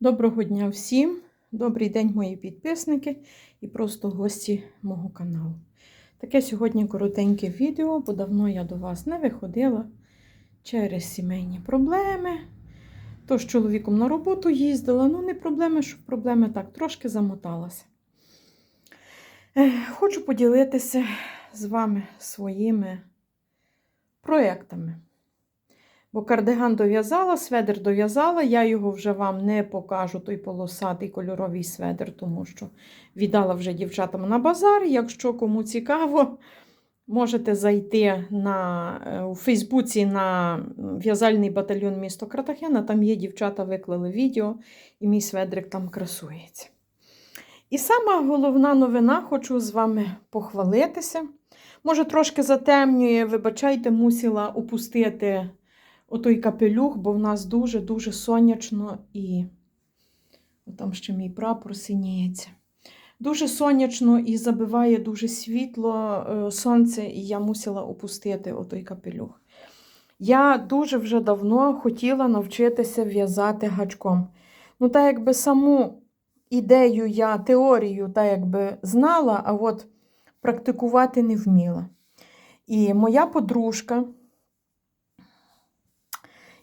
Доброго дня всім! Добрий день, мої підписники і просто гості мого каналу. Таке сьогодні коротеньке відео, бо давно я до вас не виходила через сімейні проблеми. То з чоловіком на роботу їздила. Ну, не проблеми, що проблеми так, трошки замоталася. Е, Хочу поділитися з вами своїми проєктами. Бо кардиган дов'язала, сведер дов'язала, я його вже вам не покажу, той полосатий кольоровий сведер, тому що віддала вже дівчатам на базар. Якщо кому цікаво, можете зайти на, е, у Фейсбуці на в'язальний батальйон місто Картахена. Там є дівчата, виклали відео, і мій сведрик там красується. І сама головна новина, хочу з вами похвалитися. Може, трошки затемнює, вибачайте, мусила опустити отой капелюх, бо в нас дуже-дуже сонячно і там ще мій прапор синіється. Дуже сонячно і забиває дуже світло е, сонце, і я мусила опустити отой капелюх. Я дуже вже давно хотіла навчитися в'язати гачком. Ну, так якби саму ідею я теорію так якби знала, а от практикувати не вміла. І моя подружка,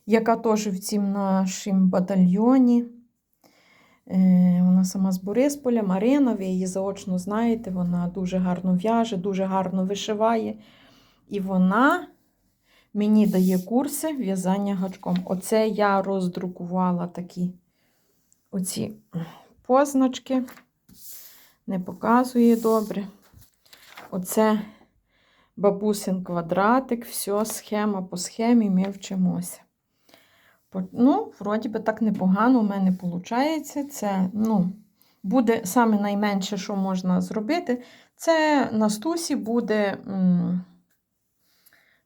яка теж в цім нашому батальйоні. Е, Вона сама з Борисполя, Марина, ви її заочно знаєте, вона дуже гарно в'яже, дуже гарно вишиває. І вона мені дає курси в'язання гачком. Оце я роздрукувала такі оці позначки. Не показує добре. Оце бабусин квадратик, все, схема по схемі ми вчимося. Ну, вроді би так непогано у мене виходить. Це, ну, буде саме найменше, що можна зробити, це на стусі буде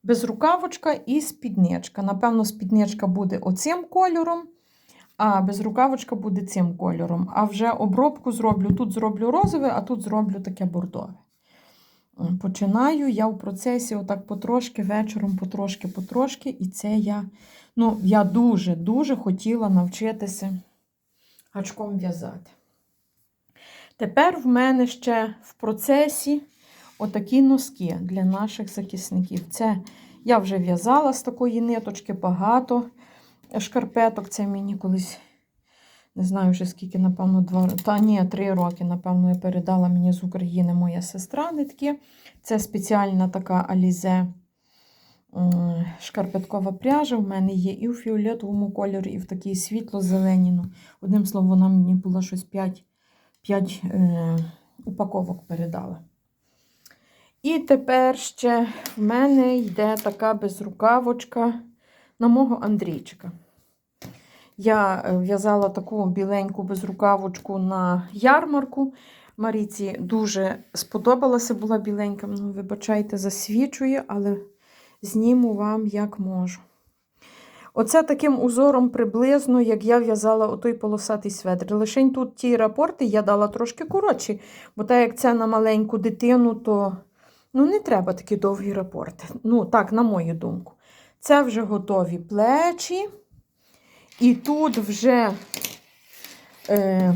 безрукавочка і спідничка. Напевно, спідничка буде оцим кольором, а безрукавочка буде цим кольором. А вже обробку зроблю. Тут зроблю розове, а тут зроблю таке бордове. Починаю я в процесі отак потрошки, вечором, потрошки-потрошки, і це я Ну, я дуже-дуже хотіла навчитися гачком в'язати. Тепер в мене ще в процесі отакі носки для наших захисників. Це я вже в'язала з такої ниточки багато шкарпеток. Це мені колись, не знаю вже скільки, напевно, два та ні, три роки, напевно, я передала мені з України моя сестра нитки. Це спеціальна така алізе шкарпеткова пряжа в мене є і у фіолетовому кольорі, і в такій світло-зеленій. Ну, Одним словом, вона мені була щось 5 5 е, упаковок передала. І тепер ще в мене йде така безрукавочка на мого Андрійчика. Я е, в'язала таку біленьку безрукавочку на ярмарку. Маріці дуже сподобалася, була біленька. Ну, вибачайте, засвічує, але зніму вам як можу. Оце таким узором приблизно, як я в'язала отой полосатий сведр. Лишень тут ті рапорти я дала трошки коротші, бо так як це на маленьку дитину, то ну, не треба такі довгі рапорти. Ну, так, на мою думку. Це вже готові плечі. І тут вже е,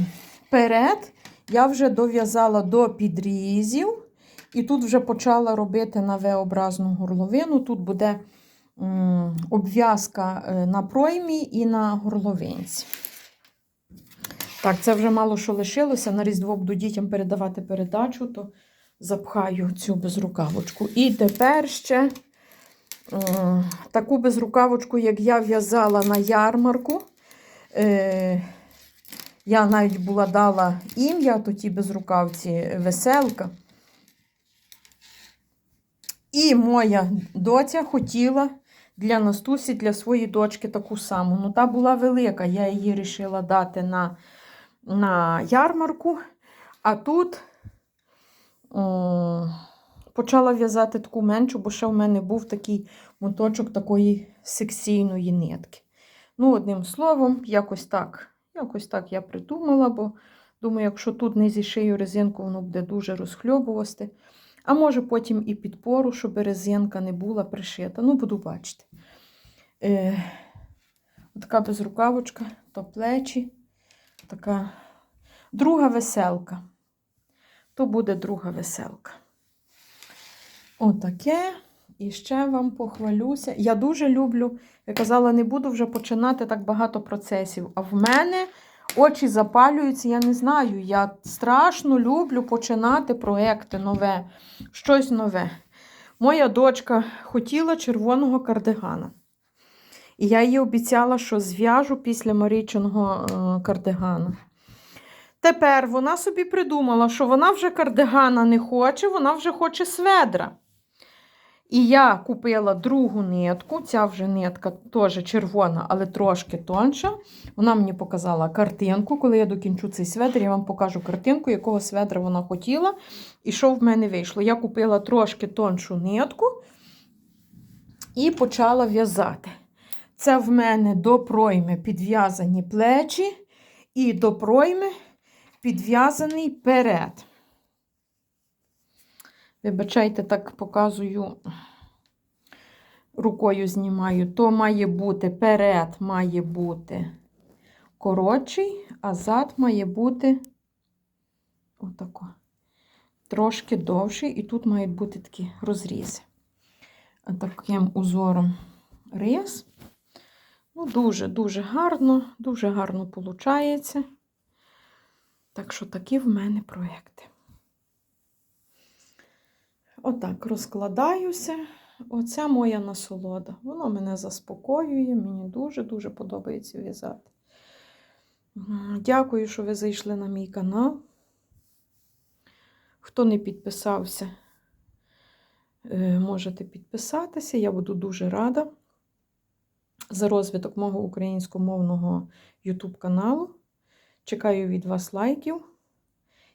перед я вже дов'язала до підрізів. І тут вже почала робити на V-образну горловину. Тут буде обв'язка е, на проймі і на горловинці. Так, це вже мало що лишилося. На Різдво буду дітям передавати передачу, то запхаю цю безрукавочку. І тепер ще таку безрукавочку, як я в'язала на ярмарку. Е, я навіть була дала ім'я, то ті безрукавці веселка. І моя доця хотіла для Настусі, для своєї дочки таку саму. Ну, та була велика, я її вирішила дати на на ярмарку. А тут о, почала в'язати таку меншу, бо ще в мене був такий моточок такої секційної нитки. Ну, одним словом, якось так якось так я придумала, бо думаю, якщо тут не зішию резинку, воно буде дуже розхльобувати. А може потім і підпору, щоб резинка не була пришита. Ну, буду бачити. Е, Така безрукавочка, то плечі, така друга веселка. То буде друга веселка. Отаке. І ще вам похвалюся. Я дуже люблю, я казала, не буду вже починати так багато процесів. А в мене очі запалюються, я не знаю. Я страшно люблю починати проекти нове, щось нове. Моя дочка хотіла червоного кардигана. І я їй обіцяла, що зв'яжу після Марічиного е, кардигана. Тепер вона собі придумала, що вона вже кардигана не хоче, вона вже хоче сведра. І я купила другу нитку. Ця вже нитка теж червона, але трошки тонша. Вона мені показала картинку. Коли я докінчу цей сведр, я вам покажу картинку, якого сведра вона хотіла. І що в мене вийшло. Я купила трошки тоншу нитку і почала в'язати. Це в мене до пройми підв'язані плечі, і до пройми підв'язаний перед. Вибачайте, так показую, рукою знімаю. То має бути перед, має бути коротший, а зад має бути отако. Трошки довший, і тут мають бути такі розрізи. Таким узором рис. Ну, дуже-дуже гарно, дуже гарно виходить. Так що такі в мене проєкти. Отак розкладаюся. Оця моя насолода. Воно мене заспокоює, мені дуже-дуже подобається в'язати. Дякую, що ви зайшли на мій канал. Хто не підписався, е, можете підписатися. Я буду дуже рада за розвиток мого українськомовного YouTube каналу. Чекаю від вас лайків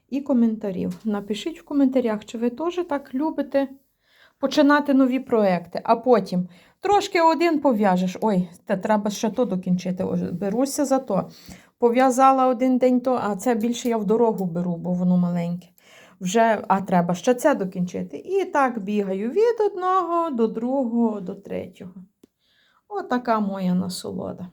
і коментарів. Напишіть в коментарях, чи ви теж так любите починати нові проекти, а потім трошки один пов'яжеш. Ой, те треба ще то докінчити. Беруся за то. Пов'язала один день то, а це більше я в дорогу беру, бо воно маленьке. Вже, а треба ще це докінчити. І так бігаю від одного до другого, до третього. Отака моя насолода.